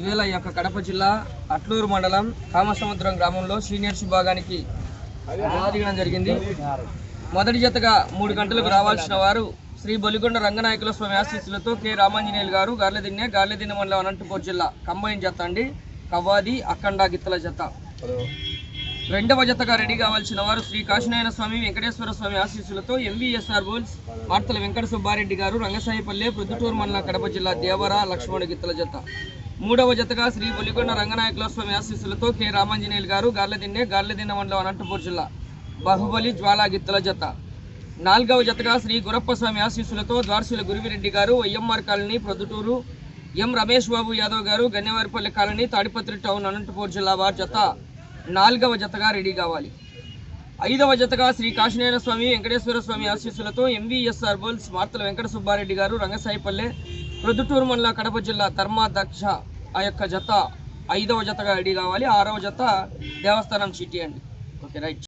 ఈవేళ ఈ యొక్క కడప జిల్లా అట్లూరు మండలం కామసముద్రం గ్రామంలో సీనియర్స్ విభాగానికి దిగడం జరిగింది. మొదటి జతగా మూడు గంటలకు రావాల్సిన వారు శ్రీ బొలిగొండ రంగనాయకుల స్వామి ఆశీస్సులతో కె రామాంజనేయులు గారు గార్లదిన్నె గార్లదిన్నె మండలం అనంతపూర్ జిల్లా కంబైన్ జత అండి. కవ్వాది అఖండ గిత్తల జత. రెండవ జతగా రెడీ కావాల్సిన వారు శ్రీ కాశీనారాయణ స్వామి వెంకటేశ్వర స్వామి ఆశీస్సులతో ఎంవీఎస్ఆర్ బోల్స్ మార్తల వెంకట సుబ్బారెడ్డి గారు రంగసాయిపల్లె ప్రొద్దుటూరు మండలం కడప జిల్లా దేవర లక్ష్మణ గిత్తల జత. మూడవ జతగా శ్రీ బులిగొండ రంగనాయకుల స్వామి ఆశీస్సులతో కె రామాంజనేయులు గారు గార్లదిన్నె గార్లదిన్నె మండలం అనంతపూర్ జిల్లా. బాహుబలి జ్వాలా గిత్తల జత. నాలుగవ జతగా శ్రీ గురప్ప స్వామి ఆశీస్సులతో ద్వారశీల గురువిరెడ్డి గారు YMR colony Proddatur. M Ramesh Babu Yadav గారు గన్నేవారిపల్లి కాలనీ తాడిపత్రి టౌన్ అనంతపూర్ జిల్లా వారి జత. నాలుగవ జతగా రెడీ కావాలి. ఐదవ జతగా శ్రీ కాశీనారాయణ స్వామి వెంకటేశ్వర స్వామి ఆశీస్సులతో ఎంవీఎస్ఆర్ బోల్స్ మార్తల వెంకట సుబ్బారెడ్డి గారు రంగసాయిపల్లె ప్రొద్దుటూరు మండల కడప జిల్లా ధర్మాధ్యక్ష ఆ యొక్క జత ఐదవ జతగా రెడీ కావాలి ఆరవ జత దేవస్థానం సిటీ అండి. Okay right.